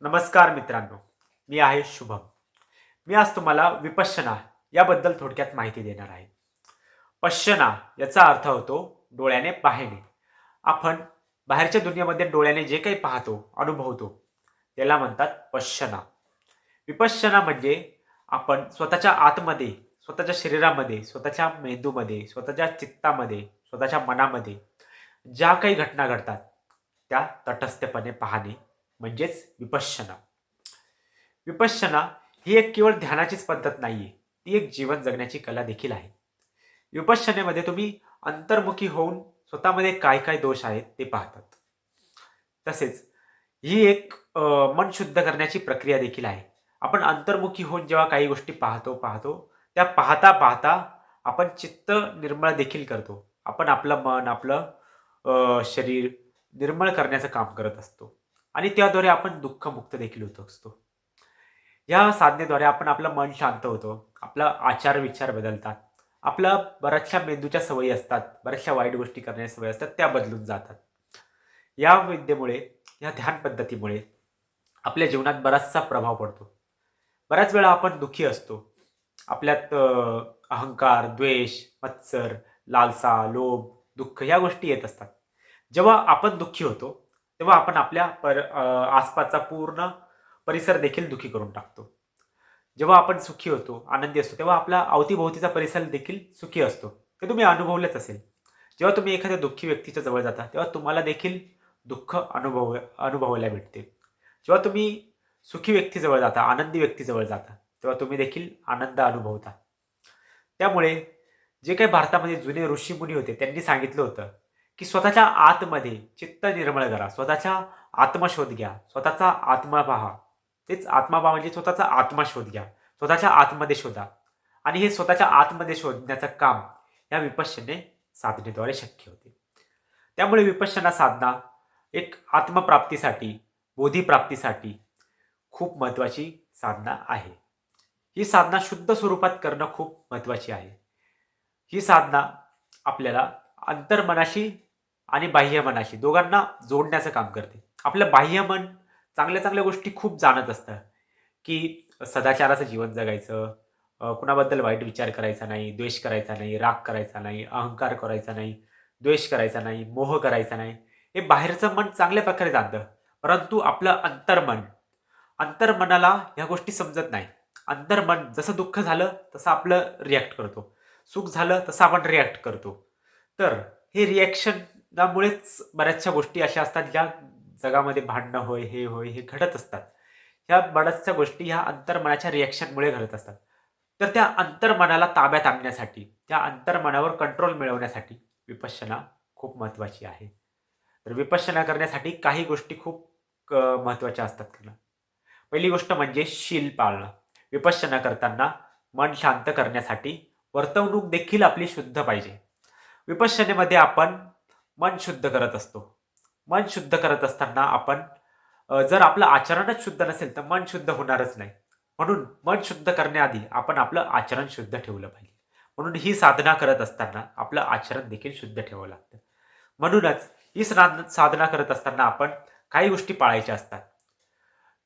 नमस्कार मित्रांनो मी आहे शुभम. मी आज तुम्हाला विपश्यना याबद्दल थोडक्यात माहिती देणार आहे. पश्यना याचा अर्थ होतो डोळ्याने पाहणे. आपण बाहेरच्या दुनियेमध्ये डोळ्याने जे काही पाहतो अनुभवतो त्याला म्हणतात पश्यना. विपश्यना म्हणजे आपण स्वतःच्या आतमध्ये स्वतःच्या शरीरामध्ये स्वतःच्या मेंदूमध्ये स्वतःच्या चित्तामध्ये स्वतःच्या मनामध्ये ज्या काही घटना घडतात त्या तटस्थपणे पाहणे. म्हणजेच विपश्यना. विपश्यना ही एक केवळ ध्यानाचीच पद्धत नाही आहे ती एक जीवन जगण्याची कला देखील आहे. विपश्यनेमध्ये तुम्ही अंतर्मुखी होऊन स्वतःमध्ये काय काय दोष आहेत ते पाहतात. तसेच ही एक मन शुद्ध करण्याची प्रक्रिया देखील आहे. आपण अंतर्मुखी होऊन जेव्हा काही गोष्टी पाहतो पाहतो त्या पाहता पाहता आपण चित्त निर्मळ देखील करतो. आपण आपलं मन आपलं शरीर निर्मळ करण्याचं काम करत असतो. आणि त्याद्वारे आपण दुःखमुक्त देखील होत असतो. या साधनेद्वारे आपण आपलं मन शांत होतो. आपला आचार विचार बदलतात. आपल्या बऱ्याचशा मेंदूच्या सवयी असतात. बऱ्याचशा वाईट गोष्टी करण्याच्या सवयी असतात. त्या बदलून जातात. या विद्येमुळे या ध्यान पद्धतीमुळे आपल्या जीवनात बराचसा प्रभाव पडतो. बऱ्याच वेळा आपण दुःखी असतो. आपल्यात अहंकार द्वेष मत्सर लालसा लोभ दुःख या गोष्टी येत असतात. जेव्हा आपण दुःखी होतो तेव्हा आपण आपल्या पर आसपासचा पूर्ण परिसर देखील दुखी करून टाकतो. जेव्हा आपण सुखी होतो आनंदी असतो तेव्हा आपला अवतीभोवतीचा परिसर देखील सुखी असतो. ते तुम्ही अनुभवलेच असेल. जेव्हा तुम्ही एखाद्या दुःखी व्यक्तीच्या जवळ जाता तेव्हा तुम्हाला देखील दुःख अनुभव अनुभवायला भेटते. जेव्हा तुम्ही सुखी व्यक्तीजवळ जाता आनंदी व्यक्तीजवळ जाता तेव्हा तुम्ही देखील आनंद अनुभवता. त्यामुळे जे काही भारतामध्ये जुने ऋषीमुनी होते त्यांनी सांगितलं होतं की स्वतःच्या आतमध्ये चित्त निर्मळ करा. स्वतःच्या आत्मशोध घ्या. स्वतःचा आत्मा पहा. तेच आत्मा पहा म्हणजे स्वतःचा आत्मशोध घ्या. स्वतःच्या आतमध्ये शोधा. आणि हे स्वतःच्या आतमध्ये शोधण्याचं काम या विपश्यने साधनेद्वारे शक्य होते. त्यामुळे विपश्यना साधना एक आत्मप्राप्तीसाठी बोधीप्राप्तीसाठी खूप महत्त्वाची साधना आहे. ही साधना शुद्ध स्वरूपात करणं खूप महत्त्वाची आहे. ही साधना आपल्याला अंतर्मनाशी आणि बाह्यमनाशी दोघांना जोडण्याचं काम करते. आपलं बाह्यमन चांगल्या चांगल्या गोष्टी खूप जाणत असतं. की सदाचाराचं जीवन जगायचं कुणाबद्दल वाईट विचार करायचा नाही द्वेष करायचा नाही राग करायचा नाही अहंकार करायचा नाही द्वेष करायचा नाही मोह करायचा नाही. हे बाहेरचं मन चांगल्या प्रकारे जाणतं परंतु आपलं अंतर्मन अंतर्मनाला ह्या गोष्टी समजत नाही. अंतर्मन जसं दुःख झालं तसं आपलं रिॲक्ट करतो. सुख झालं तसं आपण रिॲक्ट करतो. तर हे रिॲक्शन त्यामुळेच बऱ्याचशा गोष्टी अशा असतात ज्या जगामध्ये भांडणं होय हे होय हे घडत असतात. ह्या बऱ्याचशा गोष्टी ह्या अंतर्मनाच्या रिॲक्शनमुळे घडत असतात. तर त्या अंतर्मनाला ताब्यात आणण्यासाठी त्या अंतर्मनावर कंट्रोल मिळवण्यासाठी विपश्यना खूप महत्त्वाची आहे. तर विपश्यना करण्यासाठी काही गोष्टी खूप महत्त्वाच्या असतात करणं पहिली गोष्ट म्हणजे शील पाळणं. विपश्यना करताना मन शांत करण्यासाठी वर्तवणूक देखील आपली शुद्ध पाहिजे. विपश्यनेमध्ये आपण मन शुद्ध करत असतो. मन शुद्ध करत असताना आपण जर आपलं आचरणच शुद्ध नसेल तर मन शुद्ध होणारच नाही. म्हणून मन शुद्ध करण्याआधी आपण आपलं आचरण शुद्ध ठेवलं पाहिजे. म्हणून ही साधना करत असताना आपलं आचरण देखील शुद्ध ठेवावं लागतं. म्हणूनच ही साधना करत असताना आपण काही गोष्टी पाळायच्या असतात.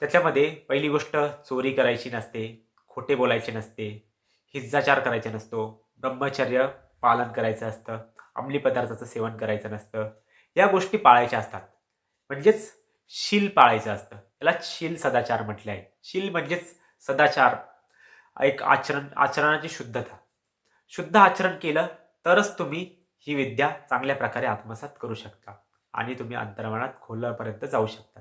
त्याच्यामध्ये पहिली गोष्ट चोरी करायची नसते खोटे बोलायचे नसते हिंसाचार करायचे नसतो ब्रह्मचर्य पालन करायचं असतं अंमली पदार्थाचं सेवन करायचं नसतं. या गोष्टी पाळायच्या असतात. म्हणजेच शील पाळायचं असतं. याला शील सदाचार म्हटले आहे. शील म्हणजेच सदाचार. एक आचरण आचरणाची शुद्धता. शुद्ध आचरण केलं तरच तुम्ही ही विद्या चांगल्या प्रकारे आत्मसात करू शकता. आणि तुम्ही अंतर्मनात खोलपर्यंत जाऊ शकता.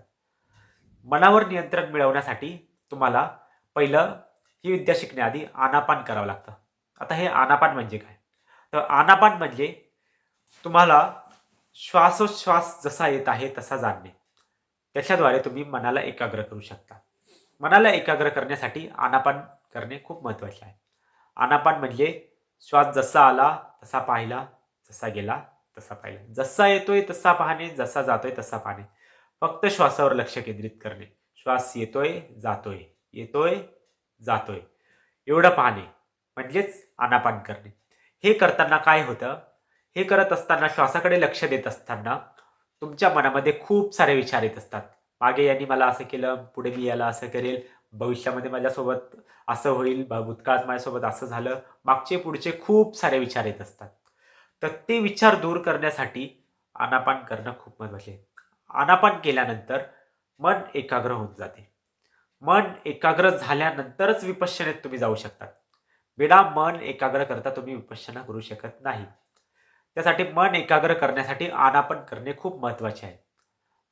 मनावर नियंत्रण मिळवण्यासाठी तुम्हाला पहिलं ही विद्या शिकण्याआधी आनापान करावं लागतं. आता हे आनापान म्हणजे काय? तर आनापान म्हणजे तुम्हाला श्वासोच्छ्वास जसा येत आहे तसा जाणणे. त्याच्याद्वारे तुम्ही मनाला एकाग्र करू शकता. मनाला एकाग्र करण्यासाठी आनापान करणे खूप महत्त्वाचे आहे. आनापान म्हणजे श्वास जसा आला तसा पाहिला जसा गेला तसा पाहिला. जसा येतोय तसा पाहणे जसा जातोय तसा पाहणे. फक्त श्वासावर लक्ष केंद्रित करणे. श्वास येतोय जातोय. येतोय जातोय. एवढं पाहणे. म्हणजेच आनापान करणे. हे करताना काय होतं? हे करत असताना श्वासाकडे लक्ष देत असताना तुमच्या मनामध्ये खूप सारे विचार येत असतात. मागे यांनी मला असं केलं पुढे मी याला असं करेल भविष्यामध्ये माझ्यासोबत असं होईल भूतकाळात माझ्यासोबत असं झालं. मागचे पुढचे खूप सारे विचार येत असतात. तर ते विचार दूर करण्यासाठी आनापान करणं खूप महत्त्वाचे आनापान केल्यानंतर मन एकाग्र होऊन जाते. मन एकाग्र झाल्यानंतरच विपश्यनेत तुम्ही जाऊ शकतात बिना मन एकाग्र करता तुम्ही विपश्यना करू शकत नाही. त्यासाठी मन एकाग्र करण्यासाठी आनापान करणे खूप महत्त्वाचे आहे.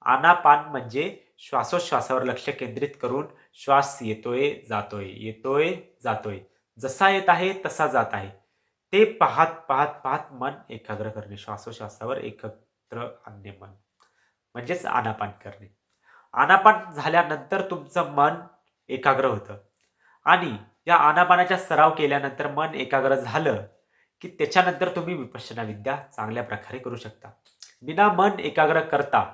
आनापान म्हणजे श्वासोश्वासावर लक्ष केंद्रित करून श्वास येतोय जातोय येतोय जातोय. जसा येत आहे तसा जात आहे. ते पाहत पाहत पाहत मन एकाग्र करणे श्वासोश्वासावर एकत्र आणणे मन. म्हणजेच आनापान करणे. आनापान झाल्यानंतर तुमचं मन एकाग्र होतं. आणि या आनापानाचा सराव केल्यानंतर मन एकाग्र झालं की त्याच्यानंतर तुम्ही विपश्यना विद्या चांगल्या प्रकारे करू शकता. बिना मन एकाग्र करता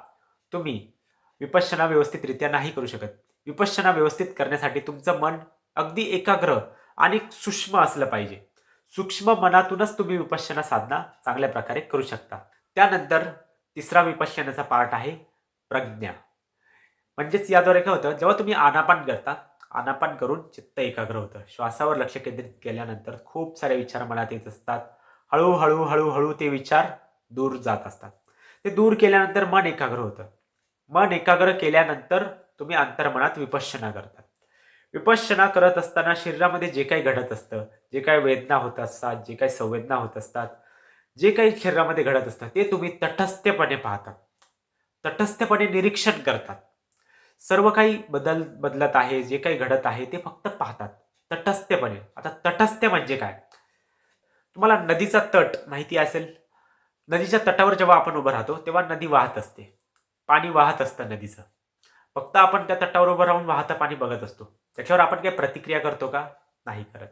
तुम्ही विपश्यना व्यवस्थितरित्या नाही करू शकत. विपश्यना व्यवस्थित करण्यासाठी तुमचं मन अगदी एकाग्र आणि सूक्ष्म असलं पाहिजे. सूक्ष्म मनातूनच तुम्ही विपश्यना साधना चांगल्या प्रकारे करू शकता. त्यानंतर तिसरा विपश्यनाचा पार्ट आहे प्रज्ञा. म्हणजेच याद्वारे काय होतं जेव्हा तुम्ही आनापान करता आनापान करून चित्त एकाग्र होतं. श्वासावर लक्ष केंद्रित केल्यानंतर खूप सारे विचार मनात येत असतात. हळूहळू हळूहळू ते विचार दूर जात असतात. ते दूर केल्यानंतर मन एकाग्र होतं. मन एकाग्र केल्यानंतर तुम्ही अंतर्मनात विपश्यना करतात विपश्यना करत असताना शरीरामध्ये जे काही घडत असतं जे काही वेदना होत असतात जे काही संवेदना होत असतात जे काही शरीरामध्ये घडत असतं ते तुम्ही तटस्थपणे पाहतात तटस्थपणे निरीक्षण करतात सर्व काही बदल बदलत आहे जे काही घडत आहे ते फक्त पाहतात. तटस्थपणे. आता तटस्थ म्हणजे काय? तुम्हाला नदीचा तट माहिती असेल. नदीच्या तटावर जेव्हा आपण उभं राहतो तेव्हा नदी वाहत असते. पाणी वाहत असतं नदीचं. फक्त आपण त्या तटावर उभं राहून वाहतं पाणी बघत असतो. त्याच्यावर आपण काही प्रतिक्रिया करतो का? नाही करत.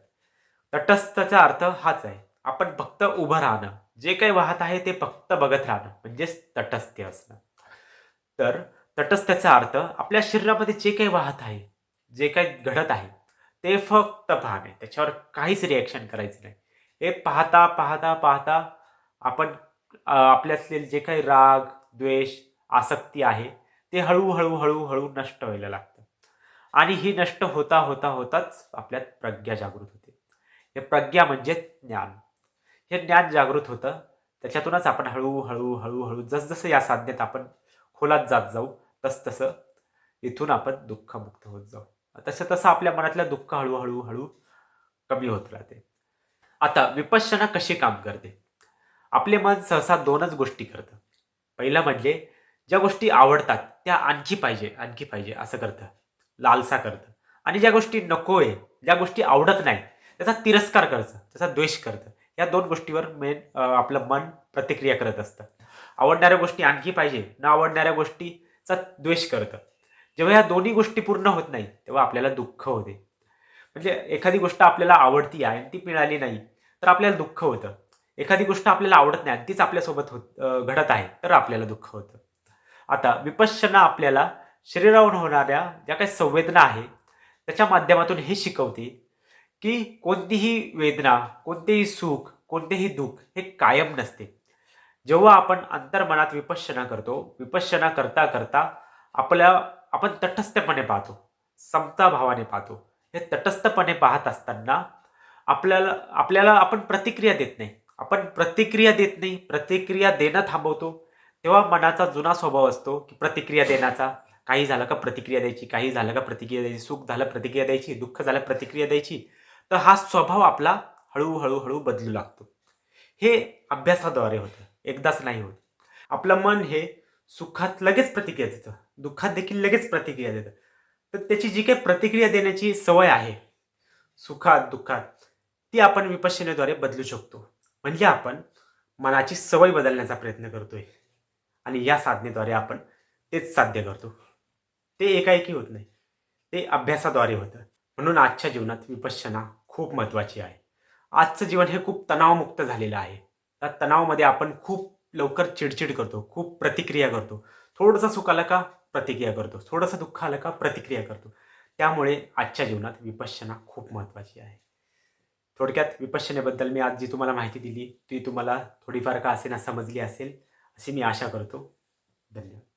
तटस्थचा अर्थ हाच आहे. आपण फक्त उभं राहणं. जे काही वाहत आहे ते फक्त बघत राहणं. म्हणजेच तटस्थ असणं. तर तटस्थाचा अर्थ आपल्या शरीरामध्ये जे काही वाहत आहे जे काही घडत आहे ते फक्त पाहणे त्याच्यावर काहीच रिॲक्शन करायचं नाही. हे पाहता पाहता पाहता आपण आपल्यातील आपल्यातले जे काही राग द्वेष आसक्ती आहे ते हळूहळू हळूहळू नष्ट व्हायला लागतं. आणि ही नष्ट होता होता होताच आपल्यात प्रज्ञा जागृत होते. हे प्रज्ञा म्हणजे ज्ञान. हे ज्ञान जागृत होतं. त्याच्यातूनच आपण हळूहळू हळूहळू जसजसं या साधनेत आपण खोलात जात जाऊ तस तसं इथून आपण दुःखमुक्त होत जाऊ. तसं तसं आपल्या मनातलं दुःख हळूहळू हळू कमी होत राहते. आता विपश्यना कशी काम करते? आपले मन सहसा दोनच गोष्टी करतं. पहिलं म्हणजे ज्या गोष्टी आवडतात त्या आणखी पाहिजे आणखी पाहिजे असं करतं. लालसा करतं. आणि ज्या गोष्टी नको आहे ज्या गोष्टी आवडत नाही त्याचा तिरस्कार करतं त्याचा द्वेष करतं. या दोन गोष्टीवर मेन आपलं मन प्रतिक्रिया करत असतं. आवडणाऱ्या गोष्टी आणखी पाहिजे न आवडणाऱ्या गोष्टी चा द्वेष करतं जेव्हा ह्या दोन्ही गोष्टी पूर्ण होत नाही तेव्हा आपल्याला दुःख होते. म्हणजे एखादी गोष्ट आपल्याला आवडती आहे आणि ती मिळाली नाही तर आपल्याला दुःख होतं. एखादी गोष्ट आपल्याला आवडत नाही आणि तीच आपल्यासोबत होत घडत आहे तर आपल्याला दुःख होतं. आता विपश्यना आपल्याला शरीरावर होणाऱ्या ज्या काही संवेदना आहे त्याच्या माध्यमातून हे शिकवते की कोणतीही वेदना कोणतेही सुख कोणतेही दुःख हे कायम नसते. जेव्हा आपण अंतर्मनात विपश्यना करतो विपश्यना करता करता आपल्या आपण तटस्थपणे पाहतो समता भावाने पाहतो. हे तटस्थपणे पाहत असताना आपल्याला आपल्याला आपण प्रतिक्रिया देत नाही. आपण प्रतिक्रिया देत नाही प्रतिक्रिया देणं थांबवतो. तेव्हा मनाचा जुना स्वभाव असतो की प्रतिक्रिया देण्याचा. काही झालं का प्रतिक्रिया द्यायची काही झालं का प्रतिक्रिया द्यायची सुख झालं प्रतिक्रिया द्यायची दुःख झालं प्रतिक्रिया द्यायची तर हा स्वभाव आपला हळूहळू हळू बदलू लागतो. हे अभ्यासाद्वारे होतं. एकदाच नाही होत. आपलं मन हे सुखात लगेच प्रतिक्रिया देतं. दुःखात देखील लगेच प्रतिक्रिया देतं. तर त्याची जी काही प्रतिक्रिया देण्याची सवय आहे सुखात दुःखात ती आपण विपश्यनेद्वारे बदलू शकतो. म्हणजे आपण मनाची सवय बदलण्याचा प्रयत्न करतोय. आणि या साधनेद्वारे आपण तेच साध्य करतो. ते एकाएकी होत नाही. ते अभ्यासाद्वारे होतं. म्हणून आजच्या जीवनात विपश्यना खूप महत्त्वाची आहे. आजचं जीवन हे खूप तणावमुक्त झालेलं आहे. त्या तणावामध्ये आपण खूप लवकर चिडचिड करतो खूप प्रतिक्रिया करतो. थोडंसं सुख आलं का प्रतिक्रिया करतो थोडंसं दुःख आलं का प्रतिक्रिया करतो. त्यामुळे आजच्या जीवनात विपश्यना खूप महत्त्वाची आहे. थोडक्यात विपश्यनेबद्दल मी आज जी तुम्हाला माहिती दिली ती तुम्हाला थोडीफार का असेना समजली असेल अशी मी आशा करतो. धन्यवाद.